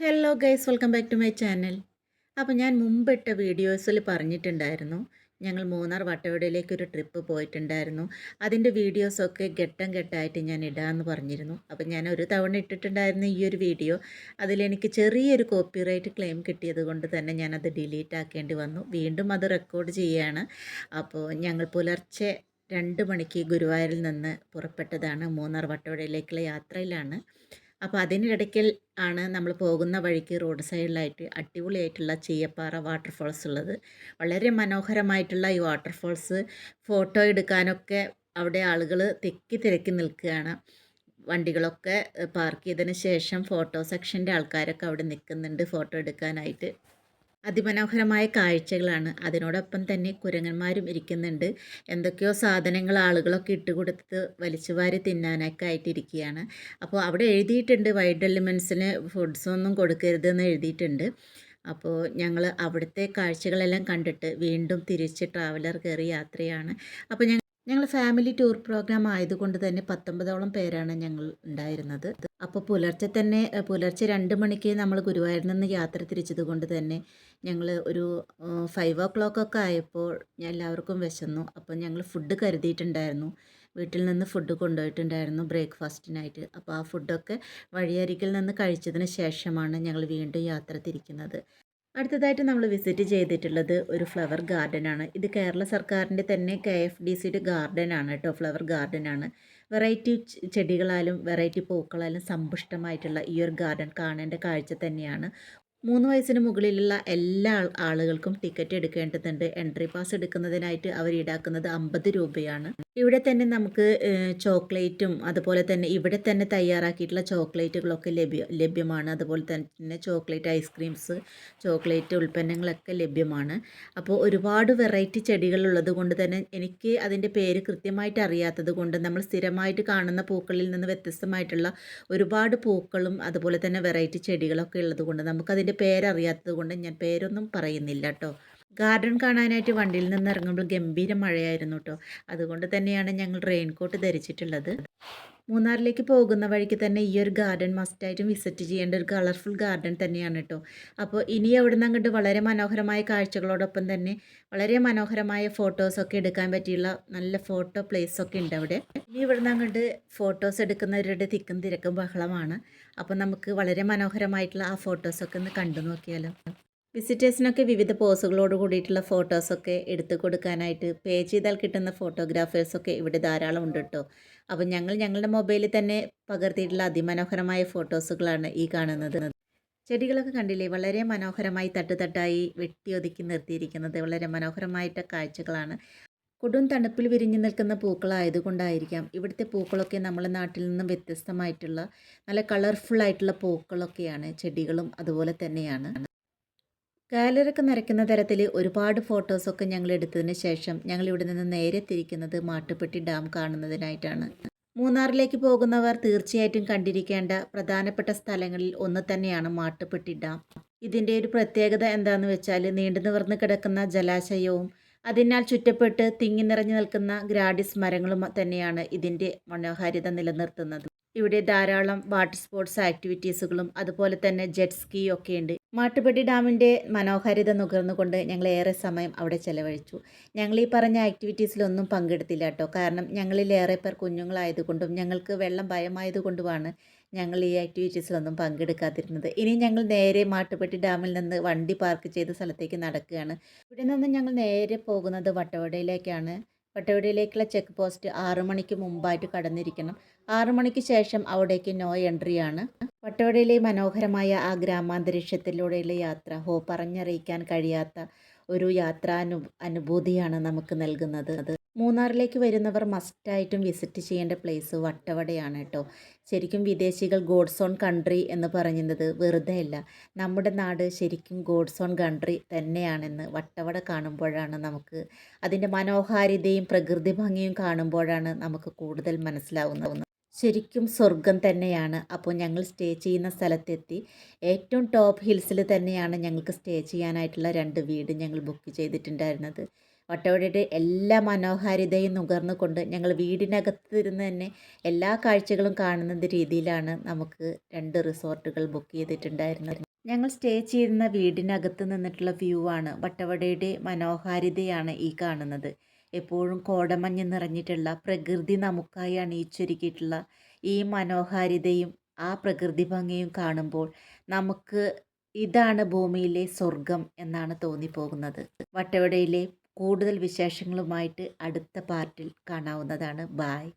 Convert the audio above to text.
Hello guys welcome back to my channel അപ്പോൾ ഞാൻ മുമ്പിട്ട വീഡിയോസിൽ പറഞ്ഞിട്ടുണ്ടായിരുന്നു. ഞങ്ങൾ മൂന്നാർ വട്ടവടയിലേക്ക് ഒരു ട്രിപ്പ് പോയിട്ടുണ്ടായിരുന്നു. അതിന്റെ വീഡിയോസൊക്കെ ഘട്ടം ഘട്ടമായിട്ട് ഞാൻ ഇടാമെന്ന് പറഞ്ഞിരുന്നു. അപ്പോൾ ഞാൻ ഒരു തവണ ഇട്ടിട്ടുണ്ടായിരുന്ന ഈ ഒരു വീഡിയോ അതിലെനിക്ക് ചെറിയൊരു കോപ്പിറൈറ്റ് ക്ലെയിം കിട്ടിയത് കൊണ്ട് തന്നെ ഞാനത് ഡിലീറ്റ് ആക്കേണ്ടി വന്നു. വീണ്ടും അത് റെക്കോർഡ് ചെയ്യുകയാണ് അപ്പോൾ ഞങ്ങൾ പുലർച്ചെ രണ്ട് മണിക്ക് ഗുരുവായൂരിൽ നിന്ന് പുറപ്പെട്ടതാണ്. മൂന്നാർ വട്ടവടയിലേക്കുള്ള യാത്രയിലാണ്. അപ്പോൾ അതിനിടയ്ക്കൽ ആണ് നമ്മൾ പോകുന്ന വഴിക്ക് റോഡ് സൈഡിലായിട്ട് അടിപൊളിയായിട്ടുള്ള ചീയപ്പാറ വാട്ടർഫോൾസ് ഉള്ളത്. വളരെ മനോഹരമായിട്ടുള്ള ഈ വാട്ടർഫോൾസ് ഫോട്ടോ എടുക്കാനൊക്കെ അവിടെ ആളുകൾ തെക്കി തിരക്കി നിൽക്കുകയാണ്. വണ്ടികളൊക്കെ പാർക്ക് ചെയ്തതിന് ശേഷം ഫോട്ടോ സെക്ഷന്റെ ആൾക്കാരൊക്കെ അവിടെ നിൽക്കുന്നുണ്ട് ഫോട്ടോ എടുക്കാനായിട്ട്. അതിമനോഹരമായ കാഴ്ചകളാണ്. അതിനോടൊപ്പം തന്നെ കുരങ്ങന്മാരും ഇരിക്കുന്നുണ്ട്. എന്തൊക്കെയോ സാധനങ്ങൾ ആളുകളൊക്കെ ഇട്ടുകൊടുത്ത് വലിച്ചുവാരി തിന്നാനൊക്കെ ആയിട്ടിരിക്കുകയാണ്. അപ്പോൾ അവിടെ എഴുതിയിട്ടുണ്ട് വൈഡ് എലിമെൻസിന് ഫുഡ്സൊന്നും കൊടുക്കരുതെന്ന് എഴുതിയിട്ടുണ്ട്. അപ്പോൾ ഞങ്ങൾ അവിടുത്തെ കാഴ്ചകളെല്ലാം കണ്ടിട്ട് വീണ്ടും തിരിച്ച് ട്രാവലർ കയറി യാത്രയാണ്. അപ്പോൾ ഞങ്ങൾ ഞങ്ങൾ ഫാമിലി ടൂർ പ്രോഗ്രാം ആയതുകൊണ്ട് തന്നെ പത്തൊമ്പതോളം പേരാണ് ഞങ്ങൾ ഉണ്ടായിരുന്നത്. അപ്പോൾ പുലർച്ചെ തന്നെ പുലർച്ചെ രണ്ട് മണിക്ക് നമ്മൾ ഗുരുവായൂരിൽ നിന്ന് യാത്ര തിരിച്ചത് കൊണ്ട് തന്നെ ഞങ്ങൾ ഒരു ഫൈവ് ഓ ക്ലോക്ക് ഒക്കെ ആയപ്പോൾ എല്ലാവർക്കും വിശന്നു. അപ്പോൾ ഞങ്ങൾ ഫുഡ് കരുതിയിട്ടുണ്ടായിരുന്നു. വീട്ടിൽ നിന്ന് ഫുഡ് കൊണ്ടുപോയിട്ടുണ്ടായിരുന്നു ബ്രേക്ക്ഫാസ്റ്റിനായിട്ട്. അപ്പോൾ ആ ഫുഡൊക്കെ വഴിയരികിൽ നിന്ന് കഴിച്ചതിന് ശേഷമാണ് ഞങ്ങൾ വീണ്ടും യാത്ര തിരിക്കുന്നത്. അടുത്തതായിട്ട് നമ്മൾ വിസിറ്റ് ചെയ്തിട്ടുള്ളത് ഒരു ഫ്ലവർ ഗാർഡനാണ് ഇത് കേരള സർക്കാരിന്റെ തന്നെ കെ എഫ് ഡി സിയുടെ ഗാർഡനാണ് കേട്ടോ. ഫ്ലവർ ഗാർഡനാണ് വെറൈറ്റി ചെടികളാലും വെറൈറ്റി പൂക്കളാലും സമ്പുഷ്ടമായിട്ടുള്ള ഈ ഒരു ഗാർഡൻ കാണേണ്ട കാഴ്ച തന്നെയാണ്. മൂന്ന് വയസ്സിന് മുകളിലുള്ള എല്ലാ ആളുകൾക്കും ടിക്കറ്റ് എടുക്കേണ്ടതുണ്ട്. എൻട്രി പാസ് എടുക്കുന്നതിനായിട്ട് അവർ ഈടാക്കുന്നത് അമ്പത് രൂപയാണ്. ഇവിടെ തന്നെ നമുക്ക് ചോക്ലേറ്റും അതുപോലെ തന്നെ ഇവിടെ തന്നെ തയ്യാറാക്കിയിട്ടുള്ള ചോക്ലേറ്റുകളൊക്കെ ലഭ്യ ലഭ്യമാണ്. അതുപോലെ തന്നെ ചോക്ലേറ്റ് ഐസ്ക്രീംസ് ചോക്ലേറ്റ് ഉൽപ്പന്നങ്ങളൊക്കെ ലഭ്യമാണ്. അപ്പോൾ ഒരുപാട് വെറൈറ്റി ചെടികളുള്ളത് കൊണ്ട് തന്നെ എനിക്ക് അതിന്റെ പേര് കൃത്യമായിട്ട് അറിയാത്തത് കൊണ്ട് നമ്മൾ സ്ഥിരമായിട്ട് കാണുന്ന പൂക്കളിൽ നിന്ന് വ്യത്യസ്തമായിട്ടുള്ള ഒരുപാട് പൂക്കളും അതുപോലെ തന്നെ വെറൈറ്റി ചെടികളൊക്കെ ഉള്ളത് കൊണ്ട് നമുക്കതിന്റെ പേരറിയാത്തത് കൊണ്ട് ഞാൻ പേരൊന്നും പറയുന്നില്ല കേട്ടോ ഗാർഡൻ കാണാനായിട്ട് വണ്ടിയിൽ നിന്ന് ഇറങ്ങുമ്പോൾ ഗംഭീര മഴയായിരുന്നു കേട്ടോ അതുകൊണ്ട് തന്നെയാണ് ഞങ്ങൾ റെയിൻകോട്ട് ധരിച്ചിട്ടുള്ളത്. മൂന്നാറിലേക്ക് പോകുന്ന വഴിക്ക് തന്നെ ഈ ഒരു ഗാർഡൻ മസ്റ്റായിട്ടും വിസിറ്റ് ചെയ്യേണ്ട ഒരു കളർഫുൾ ഗാർഡൻ തന്നെയാണ് കേട്ടോ അപ്പോൾ ഇനി അവിടെ നിന്ന് അങ്ങോട്ട് വളരെ മനോഹരമായ കാഴ്ചകളോടൊപ്പം തന്നെ വളരെ മനോഹരമായ ഫോട്ടോസൊക്കെ എടുക്കാൻ പറ്റിയുള്ള നല്ല ഫോട്ടോ പ്ലേസ് ഒക്കെ ഉണ്ട് അവിടെ. ഇനി ഇവിടെ നിന്ന് അങ്ങോട്ട് ഫോട്ടോസ് എടുക്കുന്നവരുടെ തിക്കും തിരക്കും ബഹളമാണ്. അപ്പോൾ നമുക്ക് വളരെ മനോഹരമായിട്ടുള്ള ആ ഫോട്ടോസൊക്കെ ഒന്ന് കണ്ടു നോക്കിയാലോ. വിസിറ്റേഴ്സിനൊക്കെ വിവിധ പോസുകളോട് കൂടിയിട്ടുള്ള ഫോട്ടോസൊക്കെ എടുത്ത് കൊടുക്കാനായിട്ട് പേ ചെയ്താൽ കിട്ടുന്ന ഫോട്ടോഗ്രാഫേഴ്സൊക്കെ ഇവിടെ ധാരാളം ഉണ്ട് കേട്ടോ അപ്പോൾ ഞങ്ങൾ ഞങ്ങളുടെ മൊബൈലിൽ തന്നെ പകർത്തിയിട്ടുള്ള അതിമനോഹരമായ ഫോട്ടോസുകളാണ് ഈ കാണുന്നത്. ചെടികളൊക്കെ കണ്ടില്ലേ? വളരെ മനോഹരമായി തട്ടുതട്ടായി വെട്ടി ഒതുക്കി നിർത്തിയിരിക്കുന്നത് വളരെ മനോഹരമായിട്ട കാഴ്ചകളാണ്. കൊടും തണുപ്പിൽ വിരിഞ്ഞു നിൽക്കുന്ന പൂക്കളായതുകൊണ്ടായിരിക്കാം ഇവിടുത്തെ പൂക്കളൊക്കെ നമ്മളെ നാട്ടിൽ നിന്നും വ്യത്യസ്തമായിട്ടുള്ള നല്ല കളർഫുൾ ആയിട്ടുള്ള പൂക്കളൊക്കെയാണ് ചെടികളും അതുപോലെ തന്നെയാണ്. ഗാലറിയൊക്കെ നിറയ്ക്കുന്ന തരത്തിൽ ഒരുപാട് ഫോട്ടോസൊക്കെ ഞങ്ങൾ എടുത്തതിന് ശേഷം ഞങ്ങൾ ഇവിടെ നിന്ന് നേരെ തിരിക്കുന്നത് മാട്ടുപ്പെട്ടി ഡാം കാണുന്നതിനായിട്ടാണ്. മൂന്നാറിലേക്ക് പോകുന്നവർ തീർച്ചയായിട്ടും കണ്ടിരിക്കേണ്ട പ്രധാനപ്പെട്ട സ്ഥലങ്ങളിൽ ഒന്ന് തന്നെയാണ് മാട്ടുപ്പെട്ടി ഡാം. ഇതിന്റെ ഒരു പ്രത്യേകത എന്താണെന്ന് വെച്ചാൽ നീണ്ടു നിവർന്ന് കിടക്കുന്ന ജലാശയവും അതിനാൽ ചുറ്റപ്പെട്ട് തിങ്ങി നിറഞ്ഞു നിൽക്കുന്ന ഗ്രാഡിസ് മരങ്ങളും തന്നെയാണ് ഇതിന്റെ മനോഹാരിത നിലനിർത്തുന്നത്. ഇവിടെ ധാരാളം വാട്ടർ സ്പോർട്സ് ആക്ടിവിറ്റീസുകളും അതുപോലെ തന്നെ ജെറ്റ് സ്കീ ഒക്കെ ഉണ്ട്. മാട്ടുപ്പെട്ടി ഡാമിന്റെ മനോഹാരിത നുകർന്നുകൊണ്ട് ഞങ്ങൾ ഏറെ സമയം അവിടെ ചെലവഴിച്ചു. ഞങ്ങൾ ഈ പറഞ്ഞ ആക്ടിവിറ്റീസിലൊന്നും പങ്കെടുത്തില്ല കേട്ടോ. കാരണം ഞങ്ങളിലേറെ പേർ കുഞ്ഞുങ്ങളായതുകൊണ്ടും ഞങ്ങൾക്ക് വെള്ളം ഭയമായതുകൊണ്ടുമാണ് ഞങ്ങൾ ഈ ആക്ടിവിറ്റീസിലൊന്നും പങ്കെടുക്കാതിരുന്നത്. ഇനി ഞങ്ങൾ നേരെ മാട്ടുപ്പെട്ടി ഡാമിൽ നിന്ന് വണ്ടി പാർക്ക് ചെയ്ത സ്ഥലത്തേക്ക് നടക്കുകയാണ്. ഇവിടെ നിന്ന് ഞങ്ങൾ നേരെ പോകുന്നത് വട്ടവടയിലേക്കാണ്. വട്ടവടയിലേക്കുള്ള ചെക്ക് പോസ്റ്റ് ആറു മണിക്ക് മുമ്പായിട്ട് കടന്നിരിക്കണം. ആറു മണിക്ക് ശേഷം അവിടേക്ക് നോ എൻട്രിയാണ് വട്ടവടയിലെ മനോഹരമായ ആ ഗ്രാമാന്തരീക്ഷത്തിലൂടെയുള്ള യാത്ര ഹോ പറഞ്ഞറിയിക്കാൻ കഴിയാത്ത ഒരു യാത്രാനു അനുഭൂതിയാണ് നമുക്ക് നൽകുന്നത്. അത് മൂന്നാറിലേക്ക് വരുന്നവർ മസ്റ്റായിട്ടും വിസിറ്റ് ചെയ്യേണ്ട പ്ലേസ് വട്ടവടയാണ് കേട്ടോ ശരിക്കും വിദേശികൾ ഗോഡ്സ് ഓൺ കൺട്രി എന്ന് പറയുന്നത് വെറുതെ അല്ല. നമ്മുടെ നാട് ശരിക്കും ഗോഡ്സ് ഓൺ കൺട്രി തന്നെയാണെന്ന് വട്ടവട കാണുമ്പോഴാണ് നമുക്ക് അതിന്റെ മനോഹാരിതയും പ്രകൃതി ഭംഗിയും കാണുമ്പോഴാണ് നമുക്ക് കൂടുതൽ മനസ്സിലാവുന്നത്. ശരിക്കും സ്വർഗം തന്നെയാണ്. അപ്പോൾ ഞങ്ങൾ സ്റ്റേ ചെയ്യുന്ന സ്ഥലത്തെത്തി. ഏറ്റവും ടോപ്പ് ഹിൽസിൽ തന്നെയാണ് ഞങ്ങൾക്ക് സ്റ്റേ ചെയ്യാനായിട്ടുള്ള രണ്ട് വീട് ഞങ്ങൾ ബുക്ക് ചെയ്തിട്ടുണ്ടായിരുന്നത്. വട്ടവടയുടെ എല്ലാ മനോഹാരിതയും നുകർന്നുകൊണ്ട് ഞങ്ങൾ വീടിനകത്ത് ഇരുന്ന് തന്നെ എല്ലാ കാഴ്ചകളും കാണുന്ന രീതിയിലാണ് നമുക്ക് രണ്ട് റിസോർട്ടുകൾ ബുക്ക് ചെയ്തിട്ടുണ്ടായിരുന്നത്. ഞങ്ങൾ സ്റ്റേ ചെയ്യുന്ന വീടിനകത്ത് നിന്നിട്ടുള്ള വ്യൂ ആണ്. വട്ടവടയുടെ മനോഹാരിതയാണ് ഈ കാണുന്നത്. എപ്പോഴും കോടമഞ്ഞ് നിറഞ്ഞിട്ടുള്ള പ്രകൃതി നമുക്കായി അണിയിച്ചൊരുക്കിയിട്ടുള്ള ഈ മനോഹാരിതയും ആ പ്രകൃതി ഭംഗിയും കാണുമ്പോൾ നമുക്ക് ഇതാണ് ഭൂമിയിലെ സ്വർഗം എന്നാണ് തോന്നിപ്പോകുന്നത്. വട്ടവടയിലെ കൂടുതൽ വിശേഷങ്ങളുമായിട്ട് അടുത്ത പാർട്ടിൽ കാണാവുന്നതാണ്. ബായ്